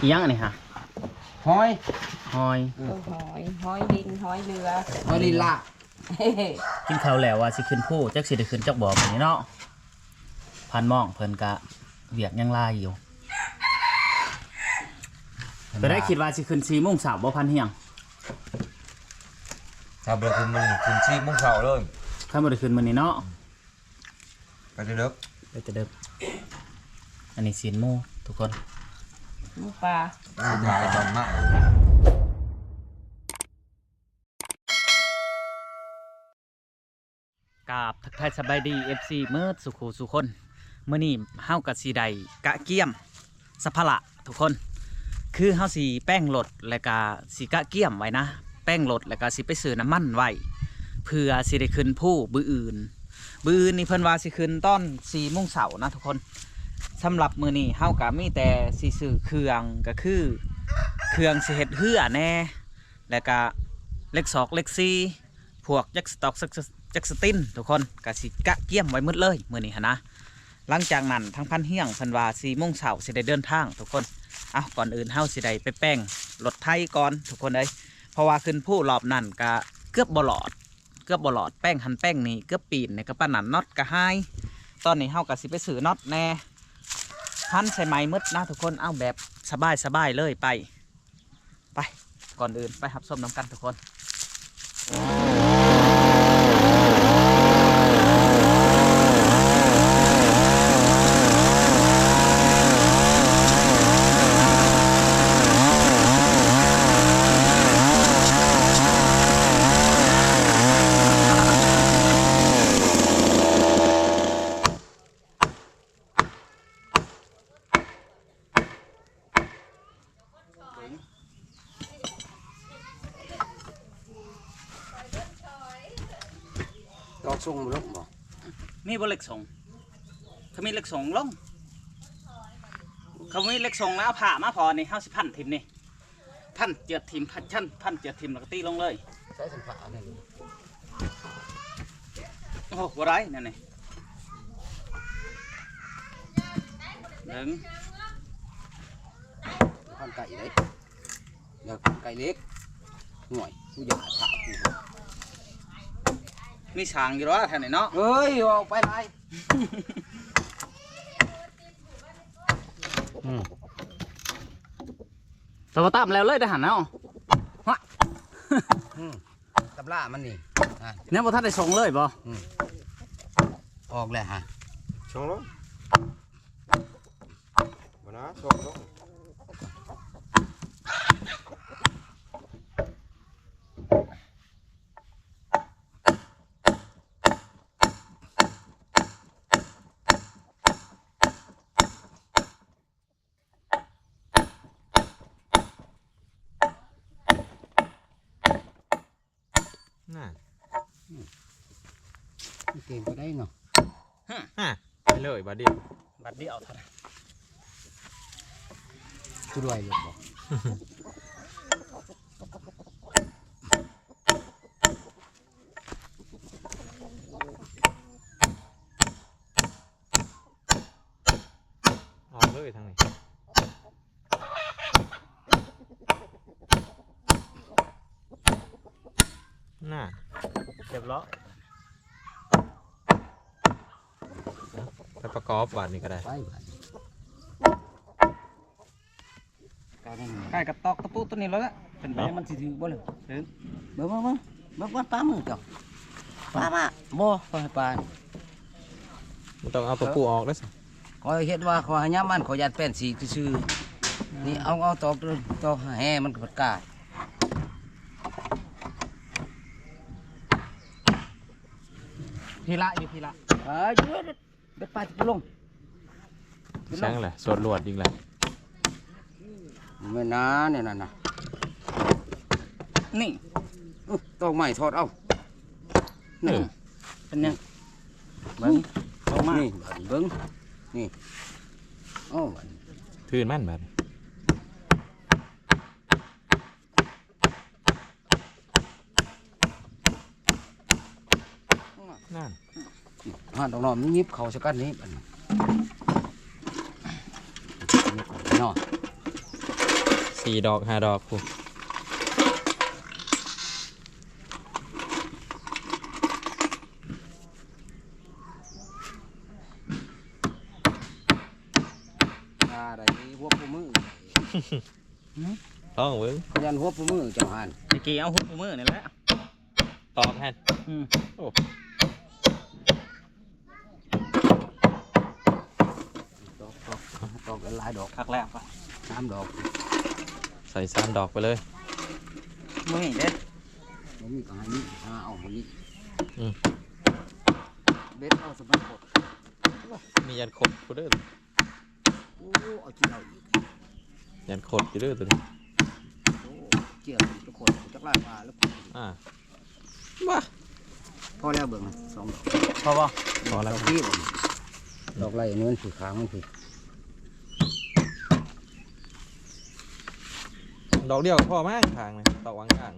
อีหยังอันนี้ฮะหอยหอยเออหอยหอยดินหอยเรือหอยลินละเฮ้ยกินข้าวแล้วว่าสิขึ้นผู้จักสิได้ขึ้นจักบ่มื้อนี้เนาะพันหมองเพิ่นก็เวียกยังลายอยู่ก็ได้คิดว่าสิขึ้น4โมงเช้าบ่พันเฮียงถ้าเบอร์คุณมันคุณชีพมุ่งเสาเลยคันบ่ได้ขึ้นมื้อนี้เนาะก็จะเลิกไปจะเด้ออันนี้ศีลหมู่ทุกคน หมูปลาถ่ายตอนมากกราบทักทายสบายดี FC เมื่อสุขูสุคนเมื่อนี้เฮากับสีใดกะเกียมสะพะละทุกคน คือเฮาสีแป้งรถแล้วก็สีกะเกียมไว้นะ แป้งรถแล้วก็สิไปซื้อน้ำมันไว้เพื่อสิได้ขึ้นผู้บืออื่นบืออื่นนี่เพิ่นว่าสิขึ้นตอน4โมงเช้านะทุกคน สำหรับมือนี้เฮาก็มีแต่สิซื้อเครื่องก็คือเครื่องสิเฮ็ดเหือแน่แล้วก็เล็กซอกเล็กซีพวกยักสต็อกจักสตินทุกคนก็สิกะเกี่ยมไว้หมดเลยมือนี้หันะหลังจากนั้นทางพันเฮียงพันวาสี่โมงเช้าสิได้เดินทางทุกคนเอาก่อนอื่นเฮาสิได้ไปแป้งรถไทยก่อนทุกคนเลยเพราะว่าขึ้นผู้รอบนั้นก็เกือบบลอดเกือบบลอดแป้งหันแป้งนี่เกือบปีนในกระปั้นนันน็อตก็หายตอนนี้เฮาก็สิไปซื้อน็อตแน่ พันใส่ไม้มืดนะทุกคนเอาแบบสบายสบายเลยไป ไปก่อนอื่นไปหับส้มน้ำกันทุกคน ส่งมาลงบ่มีบ่เล็กสงเขามีเล็กสงลงเขามีเล็กสงแล้วเอาผ่ามาพอนี่เฮาสิพันทิมนี่พันเจือดทิมพันชั้นพันเจือดทิมแล้วก็ตีลงเลยใช้สัมผัสนี่โอ้โหบ่ไรนั่นนี่หนึ่งพันไก่เล็กอยากพันไก่เล็กหน่วยกูอยากถามกู มีช้างอยู่แล้วท่านนี่เนาะเฮ้ยออกไปไหนสวัสดีแล้วเลยได้หันเนาะอืมตำล่ามันนี่อะเนี่ยบ่ท่านได้ส่งเลยบ่ออกแล้วฮะชงลงมานะชงลง น่ะ เก่งก็ได้เนาะ ฮะไป เลยบาดเดียวบัดเดียวเท่านั้นกูรวยเลยบ่ออกเลยทางไหนน่ะ เรียบร้อย ถ้าประกอบวาดนี่ก็ได้ไปบัดการนั่นใกล้กับตอกตะปูตัวนี้แล้วละเป็นไปแม่มันสิถือบ่เลยเบิ่งเบิ่งเบิ่งเบิ่งว่าปลามือเจ้าปลามาบ่ปลาปลามันต้องเอาตัวปูออกแล้วสิขอยเฮ็ดว่าขอยหาย่ามันขอยยัดแป้นสีซื่อๆนี่เอาเอาตอกตอกแห่มันก็บ่กล้าพีละอยู่พีละเอ้ย เด็ดเด็ดปลาจะลงช่างแหละสวดลวดอีกแล้วไม่นะเนี่ยน่ะนะนี่อุ๊ยตอกไม้ทอดเอานี่เป็นยังเบิ้งลงมานี่บัดเบิ้งนี่โอ้บัดทื่นแม่นแบบ นั่น ห่าน ดอกนอมยิบเขาสักกันนี้บัดนี้เนาะสี่ดอกห้าดอกพูตาได้หัวปูมือต้องเว้ยเขายันหัวปูมือเจ้าหันตะกี้เอาหุบมือนี่แหละตอกแฮนอืมโอ้ ดอกดอกดอกหลายดอกคักแล้วปะสามดอกใส่สามดอกไปเลยมือเด็ดผมมีกหานี้อ่าเอาคนนี้อืมเบ็ดเอาสมัครกดมียันขดกูเด้อโอ้เอาเกี่ยวอีกยันขดอยู่เด้อตัวนี้โอ้เกี่ยวอีกทุกคนจักลายมาแล้วอ่าพอแล้วเบิ่งสองดอกพอบ่พอแล้วดอกที่ดอกไรอันนี้มันผือค้างมันผื ดอกเดียวก็พอมากทางเลยตอกวางกลาง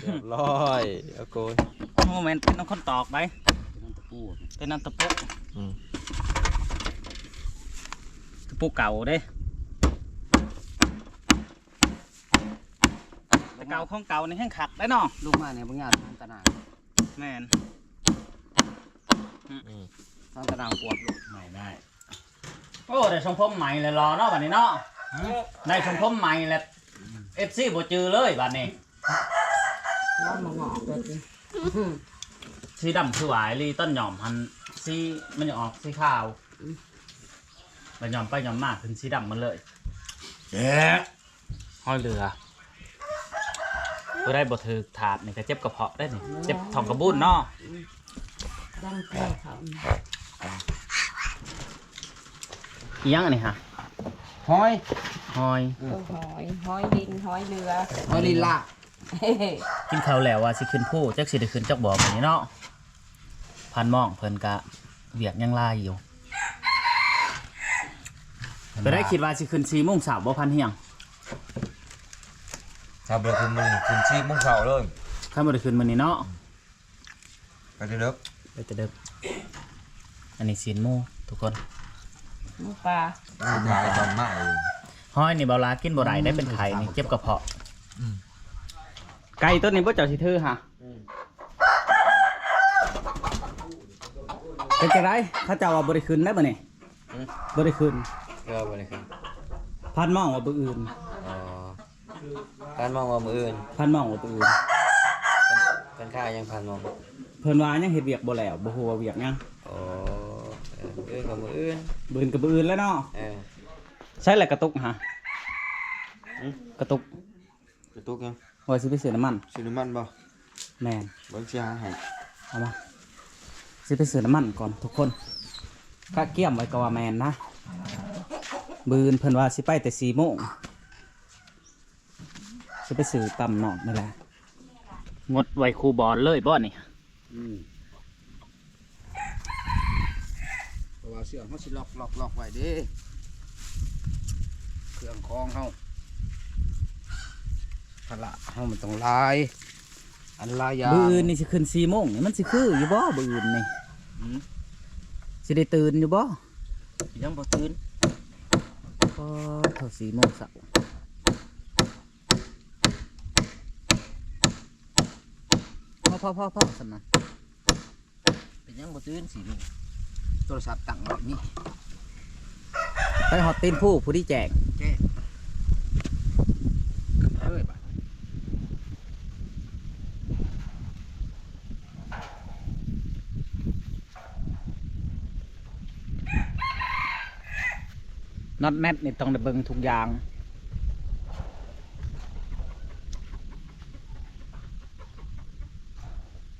เรียบร้อยเอาโกยโมเมนต์เป็นน้องคนตอกไปเป็นน้ำตะปูเป็นน้ำตะปุกอืมตะปุกเก่าเด้แต่เก่าของเก่านี่แห้งขักได้เนาะลูกมาเนี่ยบางอย่างทางตะนางแม่นอืม ทางตะนางปวดลูกไม่ได้ โอ้ได้ชมพมใหม่เลยรอเนาะบัดนี้เนาะได้ชมพมใหม่แล้วเอฟซีบ่จือเลยบัดนี้น้ำมางอกเลยสิสีดำคือหวายลีต้นหย่อมหันสีมันจะออกสีขาวมันหย่อมไปหย่อมมากขึ้นสีดำมันเลยเจ๊ห้อยเรือก็ได้บ่ถือถาดนี่ก็เจ็บกระเพาะได้นี่เจ็บท้องกระบุ้นเนาะดังแก้เขา อีหยังอันนี้ฮะหอยหอยตัวหอยหอยดินหอยเรือหอยลีลาเฮ้ยกินข้าวแล้วว่าสิขึ้นผู้จักสิได้ขึ้นจักบ่บัดนี้เนาะพันหมองเพิ่นกะเวียกยังลายอยู่ก็ได้คิดว่าสิขึ้น4โมงเช้าบ่พันเฮียงชาวเบอร์คุณมันคุณชีพมุ่งเสาเลยคันบ่ได้ขึ้นมื้อนี้เนาะไปเด้อไปจะเดิมอันนี้ซีนหมูทุกคน หมูปลาคุณนายตอนใหม่ห้อยนี่เบาลากินบ่ได้ได้เป็นไข่นี่เจ็บกระเพาะไก่ต้นนี้บ่เจ้าสิถือฮะเป็นจังไดถ้าเจ้าว่าบ่ได้ขึ้นได้บ่นี่บ่ได้ขึ้นเออวันนี้ครับพันหมองว่าบ่อื่นอ๋อการมองว่ามืออื่นพันหมองว่าบ่อื่นเป็นค่ายังพันมองเพิ่นว่ายังเฮ็ดเวียกบ่แล้วบ่ฮู้ว่าเวียกหยังโอ้เอ ออื่นกับมืออื่นบ่อื่นก็บ่อื่นแล้วเนาะเออใช้แหละกระตุกฮะกระตุกกระตุกยังว่าสิไปซื้อน้ำมันซื้อน้ำมันบ่แม่นเบิ้งเสียหาให้เอามาสิไปซื้อน้ำมันก่อนทุกคนกะเกี่ยมไว้ก็ว่าแมนนะบืนเพิ่นว่าสิไปแต่สี่โมงสิไปซื้อตำนอกนี่แหละงดไว้คูบอลเลยบ่นี่อืม เพราะว่าเสื้อเขาสิล็อกล็อกล็อกไว้เด้เครื่องคองเขาพละเขามันต้องลาย อันลายยางบืนนี่สิขึ้นสี่โมงนี่มันสิคืออยู่บ่บืนนี่สิได้ตื่นอยู่บ่ยังบ่ตื่นก็เท่าสี่โมงเสักพอพอพอพอสำนักเป็นยังบ่ตื่นสิลูก โทรศัพท์ตั้งไว้นี่ไปหอดตีนผู้ผู้ที่แจกแจ้เอ้ยบัดน็อตแนทนี่ต้องได้เบิ่งทุกอย่าง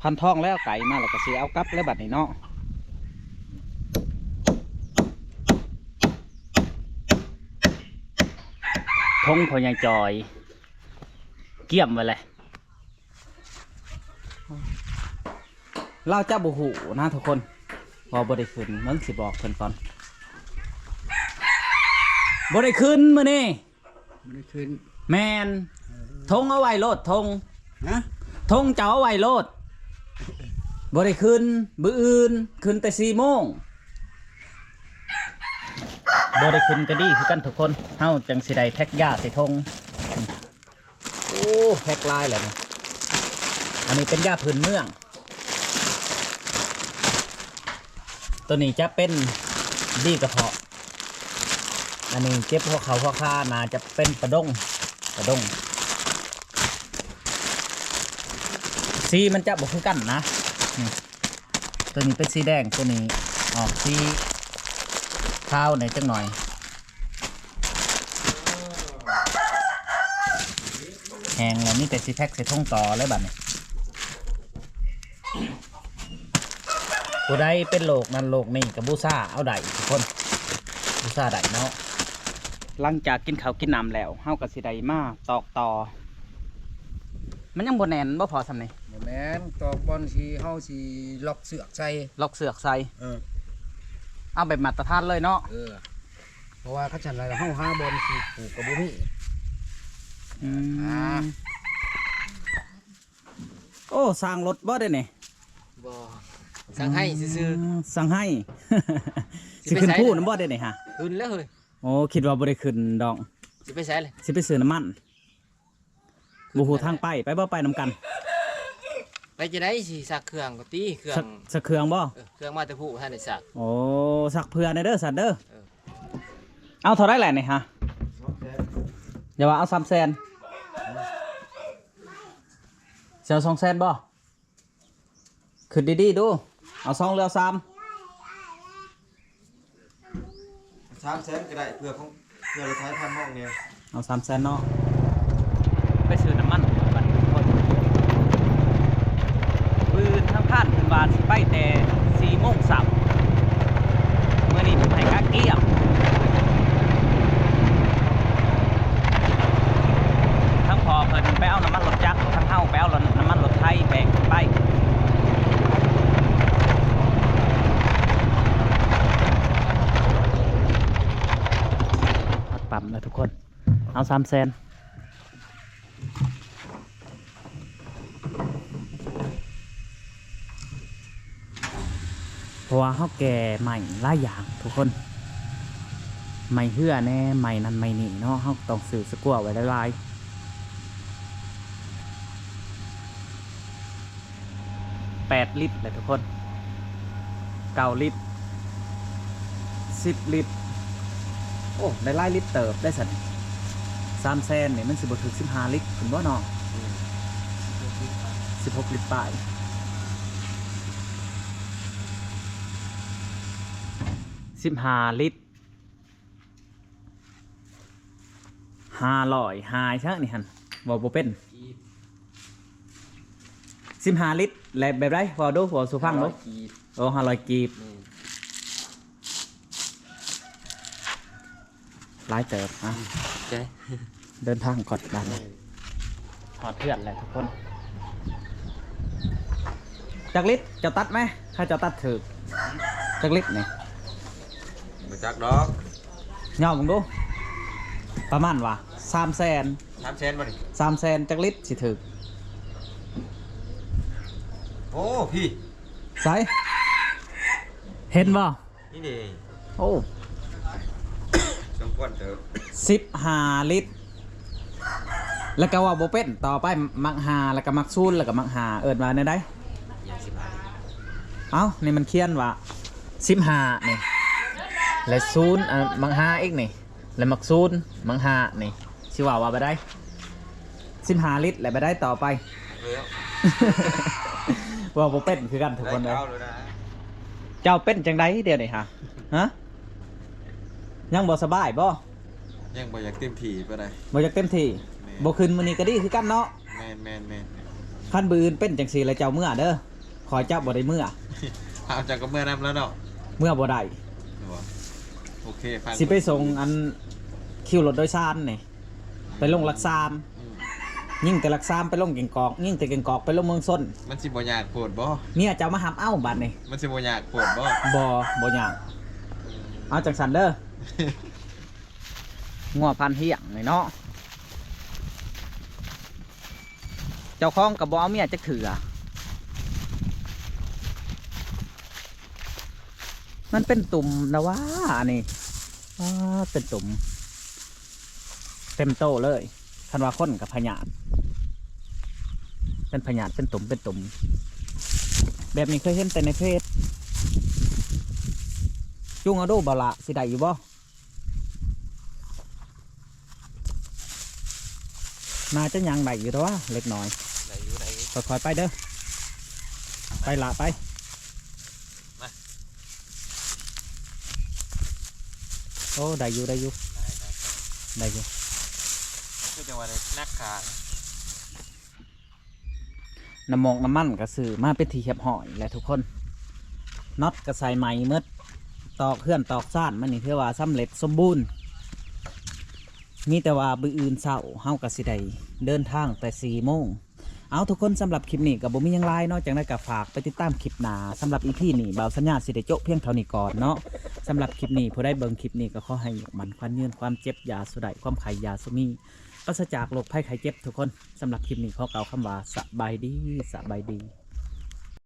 พันทองแล้วไก่มาแล้วก็สิเอากลับแล้วบัดนี้เนาะ งพอใหญ่จอย เกี่ยมไว้เลยเราจะบุหูนะทุกคนว่าบ่ได้ขึ้นมันสิบอกเพิ่นก่อนบ่ได้ขึ้นมื้อนี้ไม่ได้ขึ้น แมนทงเอาไว้โลดทงฮะทงเจ้าเอาไว้โลดบ่ได้ขึ้นบื้ออื่นขึ้นแต่สี่โมง บ่ได้ขึ้นก็ดีคือกันทุกคนเฮาจังสิได้แท็กยาใส่ทงโอ้แท็กลายแหละนี่อันนี้เป็นยาพื้นเมือง ตัวนี้จะเป็นดีกระเพาะ อันนี้เจ็บพวกเขาพวกข้านาจะเป็นประดงประดงสีมันจะบกคือกันนะ ตัวนี้เป็นสีแดงตัวนี้ออกสี ขาวในอยจังหน่อย แหงแล้วนี่แต่สีแพ็กใส่ท่งต่อเลยบัดนี้ผู้ใดเป็นโรคนั้นโรคนี้กับบูซ่าเอาได้ทุกคนบูซ่าได้เนาะหลังจากกินข้าวกินน้ำแล้วเฮากับสีไดมาตอกต่อ มันยังบนแนนบ่พอสำนี่บ่แม่นตอกบอลสิเฮาสิล็อกเสือกใส่ล็อกเสือกใส่ เออเอาแบบมาตรฐานเลยเนาะเออ เพราะว่าเขาจันไรเฮาหาบอลสิปลูกกับบ่มีอือ่ามโอ้สร้างรถบ่ได้นี่บ่สั่งให้ซื่อมสั่งให้ สิสิไปขึ้นไสพูน้ำบ่ได้นี่ฮะๆขึ้นแล้วเฮ้ยโอ้คิดว่าบ่ได้ขึ้นดอกสิไปใช้เลยสิไปซื้อน้ำมันบ่ฮู้ทางไปไปบ่ไปนํกัน ไปจะได้สิสักเครื่องก็ตีเครื่อสังกสักเครื่องบ่เออเครื่องมาแต่ผู้ท่านได้สัก โอ้สักเพื่อในเด้อสัตว์เด้อเออ เอาเท่าไรแหละนี่ฮะอย่าว่าเอา3แสนเสียว2แสนบ่ขึ้นดีๆดูเอา2หรือเอา3สามแสนก็ได้เพื่อของเพื่อเราใช้ทำห้องเนี่ยเอาสามแสนเนาะไปซื้อน้ำมันบัดทุกคนปืนทั้งผ่านเป็น วาสิไปแต่สี่โมงสับเมื่อนี้ผมให้กาเกียมทั้งพอเพิ่นไปเอาน้ำมันรถจักรทั้งเฮาไปเอาน้ำมันรถไทยแบ่งกันไปปั๊มแล้วทุกคน เอาสามแสน ราะว่าเขาแก่ใหม่หลายอย่างทุกคนใหม่เหื่อแน่ใหม่นั้นใหม่นี่เนาะเขาต้องซื้อสกัวไว้หลายๆแปดลิตรเลยทุกคนเก้าลิตรสิบลิตร โอ้ได้หลายลิตรเติบได้สันสามแซนเนี่ยมันสิบถึงสิบห้าลิตรคุณว่าน้องสิบหกลิตรปลาย สิบห้าลิตรห้าร้อยห้าใช่นี่ฮันบอกบ่เป็นสิบห้าลิตรแล้วแบบไรพอดูพอสุฟังดูโอ้ห้าร้อยกีบหลายเติบอะใช่เดินทางก่อนบ้านถอดเพื่อนเลยทุกคนจักรลิตรจะตัดไหมถ้าจะตัดถือจักรลิตรนี่ มาจักดอกย่อมึงดู ประมาณว่าสามแสนสามแสนบ่นี่สามแสนจักรลิตรสิถือโอ้พี่ใส่เห็นบ่นี่นี่โอ้สมควรเถอะสิบห้าลิตร แล้วก็ว่าโบเป็นต่อไปมักหาแล้วก็มักซูนแล้วก็มักหาเอิดมาในได้อย่างสิบห้าเอ้านี่มันเขียนว่าสิบห้านี่ และศูนย์อะมังห้าอีกนี่และมักศูนย์มังห้านี่ชิว่าว่าไปได้สิบห้าลิตรแล้วไปได้ต่อไป แล้วว่าบ่เป็นคือกันทุกได้คนเลยเก้าเลยนะเจ้าเป็นจังไดเดี๋ยวนี้ฮะฮะยังบ่สบายบ่ยังบ่อยากเต็มที่ไปได้บ่อยากเต็มที่บ่ขึ้นมื้อนี้ก็ดีคือกันเนาะแมนแมนแมนคันบือื่นเป็นจังซี่แล้วเจ้าเมื่อเด้อขอเจ้าบ่ได้เมื่อเอาจากกับเมื่อนำแล้วเนาะเมื่อบ่ได้ โอเคฟังสิไปส่งอันคิวรถโดยสารนี่ไปลงหลักซามอืมยิ่งแต่หลักซามไปลงเก่งกอก ยิ่งแต่เก่งกอกไปลงเมืองส้นมันสิบ่ยากโพดบ่เมียเจ้ามาหับเอ้าบัดนี่มันสิบ่ยากโพดบ่บ่บ่ยากเอาจังสันเด้องัวพันเฮียงนี่เนาะเจ้าของกับบ่เอาเมียจักเถือ มันเป็นตุ่มนะว่านี่อ้าเป็นตุ่มเต็มโตเลยคันว่าคนกับพญาตเป็นพญาตเป็นตุ่มเป็นตุ่มแบบนี้เคยเห็นแต่ในเพจจุงเอาดูบาละสิได้อยู่บ่น่าจะยังได้อยู่ตัวเล็กน้อยไหนอยู่ไหนค่อยๆไปเด้อไปละไป มา โอ้ได้อยู่ได้อยู่ได้ได้ได้อยู่คือจังหวะนี้นักขาน้ำมองน้ำมันก็ซื้อมาเป็นทีเหียบห่อยแหละทุกคนน็อตก็ใส่ใหม่เมื่อตอกเคลื่อนตอกซ่านมันนี่เพื่อว่าสำเร็จสมบูรณ์ มีแต่ว่าบืออื่นเศร้าเฮากับสิได้เดินทางแต่สี่โมง เอาทุกคนสำหรับคลิปนี้กับบ่มียังไลน์นอกจากนั้นก็ฝากไปติดตามคลิปหนาสำหรับอีพีนี้บ่าวสัญญาสิเด้โจเพียงเท่านี้ก่อนเนาะสำหรับคลิปนี้ผู้ได้เบิ่งคลิปนี้ก็ขอให้มันควันยืนความเจ็บยาสุดใดความไขยาสุมีปราศจากโรคภัยไข้เจ็บทุกคนสำหรับคลิปนี้ขอกล่าวคำว่าสบายดีสบายดี